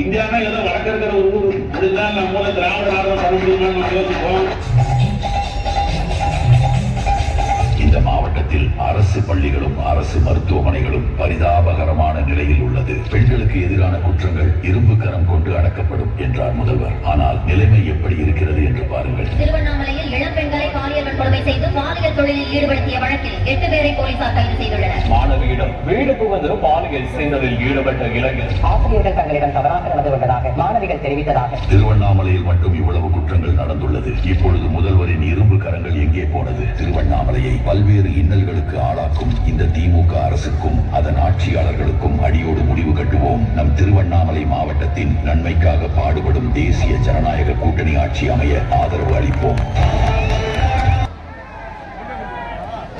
Indiana ஏதோ வடக்கு இருக்கிற ஒரு ஊர். அதுதான் நம்ம திராவிட ஆர்வம் பண்ண முடியுமான்னு நம்ம யோசிப்போம். இந்த மாவட்டத்தில் அரசு பள்ளிகளும் அரசு மருத்துவமனைகளும் பரிதாபகரமான நிலையில் உள்ளது. பெண்களுக்கு எதிரான குற்றங்கள் இரும்பு கரம் கொண்டு அடக்கப்படும் என்றார் முதல்வர். ஆனால் நிலைமை எப்படி இருக்கிறது என்று பாருங்கள். திருவண்ணாமலையில் இளம் பெண்களை பாலியல் வன்கொடுமை செய்து பாலியல் தொழிலில் ஈடுபடுத்திய வழக்கில் எட்டு பேரை போலீசார் கைது செய்துள்ளனர். மாணவியிடம் வீடு புகுந்து பாலியல் செய்ததில் ஈடுபட்ட இளைஞர் ஆசிரியர்கள் தங்களிடம் தவறாக நடந்து கொண்டதாக மாணவிகள் தெரிவித்ததாக. திருவண்ணாமலையில் மட்டும் இவ்வளவு குற்றங்கள் நடந்துள்ளது. இப்பொழுது முதல்வரின் இரும்பு கரங்கள் எங்கே போனது? திருவண்ணாமலையை பல்வேறு இன்னல்களுக்கு ஆளாக்கும் இந்த திமுக அரசுக்கும் அதன் ஆட்சியாளர்களுக்கும் அடியோடு முடிவு கட்டுவோம். நம் திருவண்ணாமலை மாவட்டத்தின் நன்மைக்காக பாடுபடும் தேசிய ஜனநாயக கூட்டணி ஆட்சி அமைய ஆதரவு அளிப்போம்.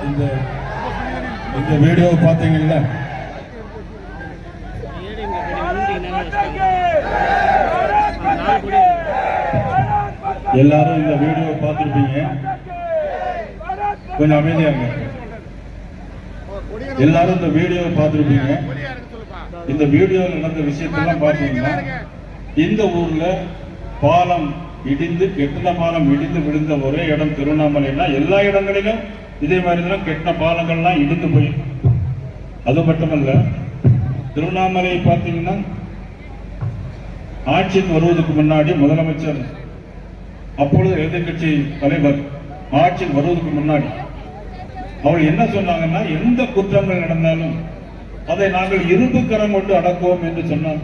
இந்த இந்த வீடியோ பார்த்தீங்கல்ல? எல்லாரும் இந்த வீடியோ பார்த்துருப்பீங்க. கொஞ்சம் அமைதியாங்க எல்லாரும் இந்த வீடியோ பார்த்துருப்பீங்க. இந்த வீடியோ நடந்த விஷயத்தெல்லாம் பார்த்தீங்கன்னா இந்த ஊர்ல பாலம் இடிந்து கெட்டின பாலம் இடிந்து விழுந்த ஒரே இடம் திருவண்ணாமலைன்னா எல்லா இடங்களிலும் இதே மாதிரி தான் கெட்டின பாலங்கள்லாம் இடிந்து போய். அது மட்டுமல்ல திருவண்ணாமலை பார்த்தீங்கன்னா ஆட்சிக்கு வருவதற்கு முன்னாடி முதலமைச்சர் அப்பொழுது எதிர்க்கட்சி தலைவர் ஆட்சிக்கு வருவதற்கு முன்னாடி அவர் என்ன சொன்னாங்கன்னா எந்த குற்றங்கள் நடந்தாலும் அதை நாங்கள் இரும்பு கரம் கொண்டு அடக்குவோம் என்று சொன்னார்.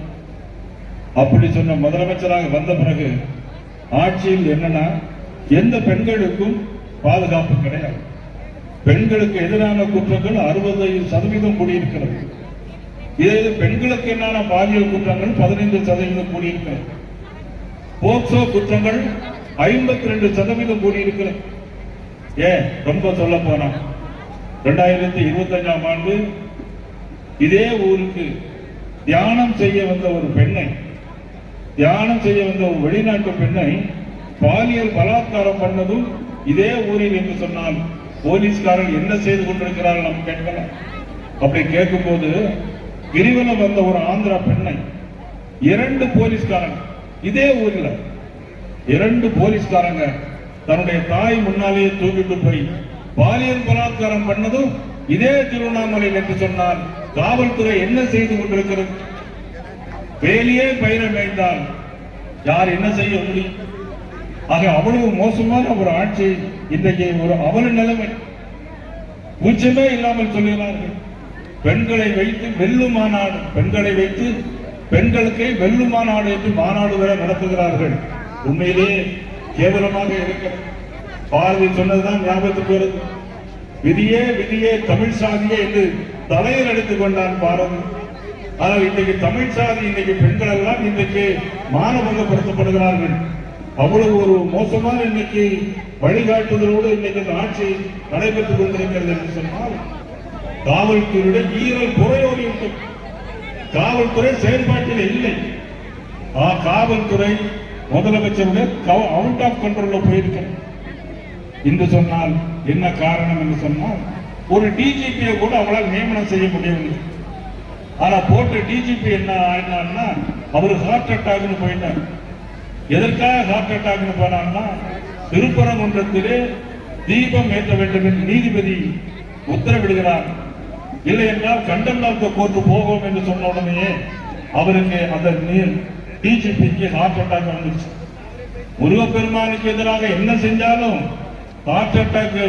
அப்படி சொன்ன முதலமைச்சராக வந்த பிறகு ஆட்சியில் என்னன்னா எந்த பெண்களுக்கும் பாதுகாப்பு கிடையாது. பெண்களுக்கு எதிரான குற்றங்கள் அறுபது சதவீதம் கூடியிருக்கிறது. இதே இது பெண்களுக்கு என்னான பாலியல் குற்றங்கள் பதினைந்து சதவீதம் கூடியிருக்கிறது. போக்சோ குற்றங்கள் ஐம்பத்தி ரெண்டு சதவீதம் கூடியிருக்கிறது. ஏன்? ரொம்ப சொல்ல போனா ரெண்டாயிரத்தி இருபத்தஞ்சாம் ஆண்டு இதே ஊருக்கு தியானம் செய்ய வந்த ஒரு பெண்ணை தியானம் செய்ய வந்த ஒரு வெளிநாட்டு பெண்ணை பாலியல் பலாத்காரம் பண்ணதும் இதே ஊரில் என்று சொன்னால் போலீஸ்காரர்கள் என்ன செய்து கொண்டிருக்கிறார்கள் நம்ம கேட்கலாம் அப்படி கேட்கும்போது கிரிவலம் வந்த ஒரு ஆந்திரா பெண்ணை இரண்டு போலீஸ்காரங்க இதே ஊர்ல இரண்டு போலீஸ்காரங்க தன்னுடைய தாய் முன்னாலேயே தூக்கிட்டு போய் பாலியல் பலாத்காரம் பண்ணதும் இதே திருவண்ணாமலையில் என்று சொன்னால் காவல்துறை என்ன செய்து கொண்டிருக்கிறது? வேலியே பயிர வேண்டால் யார் என்ன செய்ய முடியும்? ஆக அவ்வளவு மோசமான ஒரு ஆட்சி இன்றைக்கு ஒரு அவல நிலைமை. பூச்சமே இல்லாமல் சொல்லுகிறார்கள். பெண்களை வைத்து வெல்லும் மாநாடு பெண்களை வைத்து பெண்களுக்கே வெல்லும் மாநாடு என்று மாநாடு வரை நடத்துகிறார்கள். உண்மையிலே கேவலமாக இருக்கிறது. பாரதி சொன்னதுதான் ஞாபகத்துக்கு வருது. விதியே விதியே தமிழ் சாதியே என்று தலையில் எடுத்துக் கொண்டான் பாரதி. ஆனால் இன்றைக்கு தமிழ் சாதி இன்றைக்கு பெண்கள் எல்லாம் இன்றைக்கு மானபங்கப்படுத்தப்படுகிறார்கள். அவ்வளவு ஒரு மோசமான இன்னைக்கு வழிகாட்டுதலோடு இன்னைக்கு இந்த ஆட்சி நடைபெற்றுக் கொண்டிருக்கிறது என்று சொன்னால் காவல்துறையுடைய ஈரல் குறையோடு காவல்துறை செயல்பாட்டில் இல்லை. ஆ, காவல்துறை முதலமைச்சருடைய அவுட் ஆஃப் கண்ட்ரோல்ல போயிருக்கிறது. என்று சொன்னால் என்ன காரணம் என்று சொன்னால் ஒரு டிஜிபியை கூட அவளால் நியமனம் செய்ய முடியவில்லை. ஆனா போட்ட டிஜிபி என்ன ஆயினான்னா அவர் ஹார்ட் அட்டாக்னு போயிட்டார். எதற்காக ஹார்ட் அட்டாக்னு போனான்னா திருப்பரங்குன்றத்திலே தீபம் ஏற்ற வேண்டும் என்று நீதிபதி உத்தரவிடுகிறார். இல்லை என்றால் கண்டம் ஆஃப் கோர்ட்டு போகும் என்று சொன்ன உடனே அவருக்கு அந்த டிஜிபிக்கு ஹார்ட் அட்டாக் வந்துச்சு. முருகப்பெருமானுக்கு எதிராக என்ன செஞ்சாலும் ஹார்ட் அட்டாக்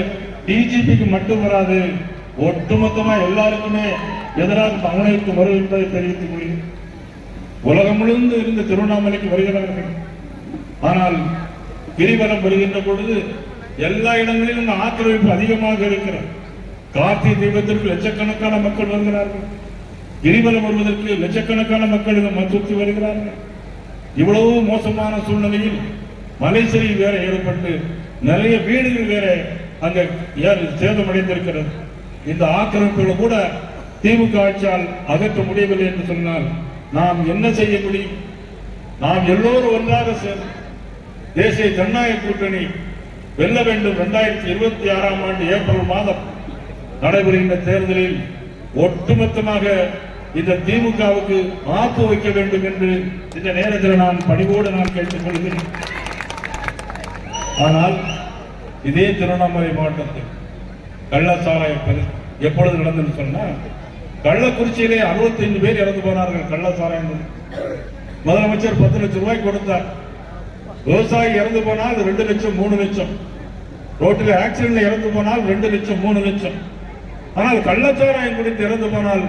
டிஜிபிக்கு மட்டும் வராது. ஒட்டுமொத்தமா எல்லாருக்குமே எதிராக தமிழகத்துக்கு வரும் தெரிவித்துக் கொள்கிறேன். உலகம் முழுந்து இருந்த திருவண்ணாமலைக்கு வருகிறார்கள் ஆனால் கிரிவலம் வருகின்ற பொழுது எல்லா இடங்களிலும் இந்த ஆக்கிரமிப்பு அதிகமாக இருக்கிறது. கார்த்திகை தீபத்திற்கு லட்சக்கணக்கான மக்கள் வருகிறார்கள். கிரிவலம் வருவதற்கு லட்சக்கணக்கான மக்கள் இங்கு வருகிறார்கள். இவ்வளவு மோசமான சூழ்நிலையில் மலை வேற ஏற்பட்டு நிறைய வீடுகள் வேற அங்க சேதமடைந்திருக்கிறது. இந்த ஆக்கிரமிப்புகளை கூட திமுக ஆட்சியால் அகற்ற முடியவில்லை என்று சொன்னால் நாம் என்ன செய்ய முடியும்? நாம் எல்லோரும் ஒன்றாக சேர்ந்து தேசிய ஜனநாயக கூட்டணி வெல்ல வேண்டும் இரண்டாயிரத்தி இருபத்தி ஆறாம் ஆண்டு ஏப்ரல் மாதம் நடைபெறுகின்ற தேர்தலில் ஒட்டுமொத்தமாக இந்த திமுகவுக்கு மாப்பு வைக்க வேண்டும் என்று இந்த நேரத்தில் நான் பணிவோடு நான் கேட்டுக் கொள்கிறேன். ஆனால் இதே திருவண்ணாமலை மாவட்டத்தில் கள்ளச்சாராய எப்பொழுது நடந்ததுன்னு சொன்னா கள்ளக்குறிச்சியிலே 65 பேர் இறந்து போனார்கள் கள்ளச்சாராயம். முதலமைச்சர் பத்து லட்சம் ரூபாய் கொடுத்தார். விவசாயி இறந்து போனால் ரெண்டு லட்சம் மூணு லட்சம். ரோட்டில் ஆக்சிடென்ட்ல இறந்து போனால் ரெண்டு லட்சம் மூணு லட்சம். ஆனால் கள்ளச்சாராயம் குடித்து இறந்து போனால்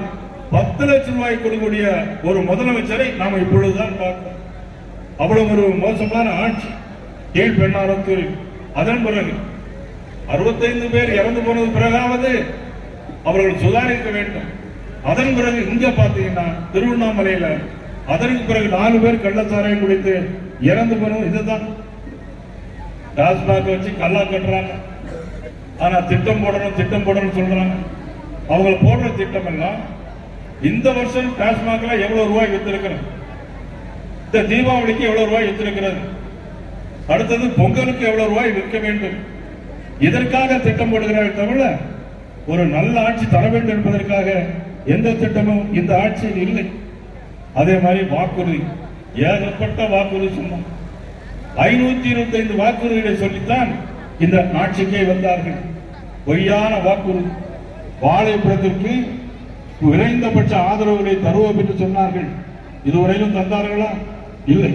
பத்து லட்சம் ரூபாய் கொடுக்கக்கூடிய ஒரு முதலமைச்சரை நாம் இப்பொழுதுதான் பார்க்கிறோம். அவ்வளவு ஒரு மோசமான ஆட்சி. கீழ் பெண்ணாரத்தூர் அதன் பிறகு அறுபத்தைந்து பேர் இறந்து போனது பிறகாவது அவர்கள் சுதாரிக்க வேண்டும். அதன் பிறகு இங்க பாத்தீங்கன்னா திருவண்ணாமலையில அதற்கு பிறகு நாலு பேர் கள்ளச்சாராயம் குடித்து இறந்து போனோம் இதுதான். டாஸ்மாக வச்சு கல்லா கட்டுறாங்க. ஆனா திட்டம் போடணும் திட்டம் போடணும் சொல்றாங்க. அவங்க போடுற திட்டம் எல்லாம் இந்த வருஷம் டாஸ்மாக்ல எவ்வளவு ரூபாய் வித்திருக்கிறது? இந்த தீபாவளிக்கு எவ்வளவு ரூபாய் வித்திருக்கிறது? அடுத்தது பொங்கலுக்கு எவ்வளவு ரூபாய் விற்க வேண்டும்? இதற்காக திட்டம் போடுகிறார்கள் தவிர ஒரு நல்ல ஆட்சி தர வேண்டும் என்பதற்காக எந்த திட்டமும் இந்த ஆட்சியில் இல்லை. அதே மாதிரி வாக்குறுதி. ஏகப்பட்ட வாக்குறுதி சொன்னோம் ஐநூத்தி இருபத்தி ஐந்து வாக்குறுதிகளை சொல்லித்தான் இந்த ஆட்சிக்கே வந்தார்கள். பொய்யான வாக்குறுதி. வாழைப்புறத்திற்கு விரைந்தபட்ச ஆதரவுகளை தருவோம் என்று சொன்னார்கள். இதுவரையிலும் தந்தார்களா? இல்லை.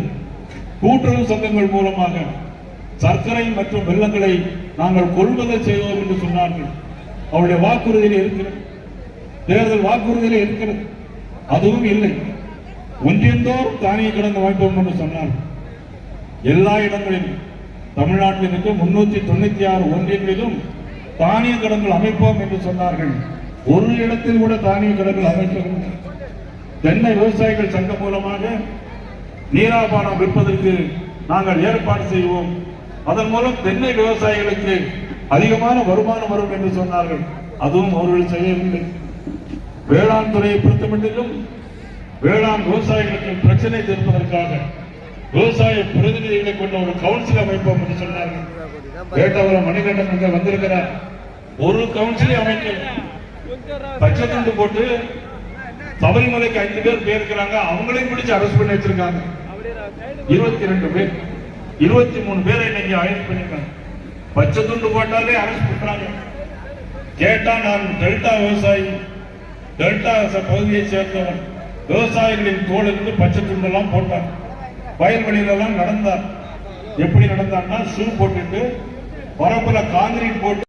கூட்டுறவு சங்கங்கள் மூலமாக சர்க்கரை மற்றும் வெள்ளங்களை நாங்கள் கொள்முதல் செய்வோம் என்று சொன்னார்கள். அவருடைய வாக்குறுதியில் இருக்கிறது. தேர்தல் வாக்குறுதியில் இருக்கிறது. அதுவும் இல்லை. ஒன்றியந்தோறும் தானிய கடன் வைப்போம் என்று சொன்னார்கள் எல்லா இடங்களிலும் தமிழ்நாட்டில் இருக்க முன்னூத்தி தொண்ணூத்தி ஆறு ஒன்றியங்களிலும் தானிய கடன்கள் அமைப்போம் என்று சொன்னார்கள். ஒரு இடத்தில் கூட தானிய கடன்கள் அமைக்கவில்லை. தென்னை விவசாயிகள் சங்கம் மூலமாக நீராபானம் விற்பதற்கு நாங்கள் ஏற்பாடு செய்வோம். அதன் மூலம் தென்னை விவசாயிகளுக்கு அதிகமான வருமானம் வரும் என்று சொன்னார்கள். அதுவும் அவர்கள் செய்யவில்லை. வேளாண் துறையை பொறுத்தமட்டிலும் வேளாண் விவசாயிகளுக்கு பிரச்சனை தீர்ப்பதற்காக விவசாய பிரதிநிதிகளை கொண்ட ஒரு கவுன்சில் அமைப்போம் என்று சொன்னார்கள். வேட்டவரம் மணிகண்டன் இங்க வந்திருக்கிறார். ஒரு கவுன்சிலை அமைக்க பச்சை துண்டு போட்டு சபரிமலைக்கு ஐந்து பேர் போயிருக்கிறாங்க. அவங்களையும் பிடிச்சு அரெஸ்ட் பண்ணி வச்சிருக்காங்க. இருபத்தி ரெண்டு பேர். இருபத்தி மூணு பேரை இன்னைக்கு அரெஸ்ட் பண்ணிருக்காங்க பச்சை துண்டு போட்டாலே அரெஸ்ட் பண்றாங்க. கேட்டா நான் டெல்டா விவசாயி டெல்டா ச- பகுதியை சேர்ந்தவன். விவசாயிகளின் தோலுக்கு பச்சை துண்டெல்லாம் போட்டார் வயல்வெளியில நடந்தார் எப்படி நடந்தான்னா ஷூ போட்டுட்டு வரப்புல காங்கிரீட் போட்டு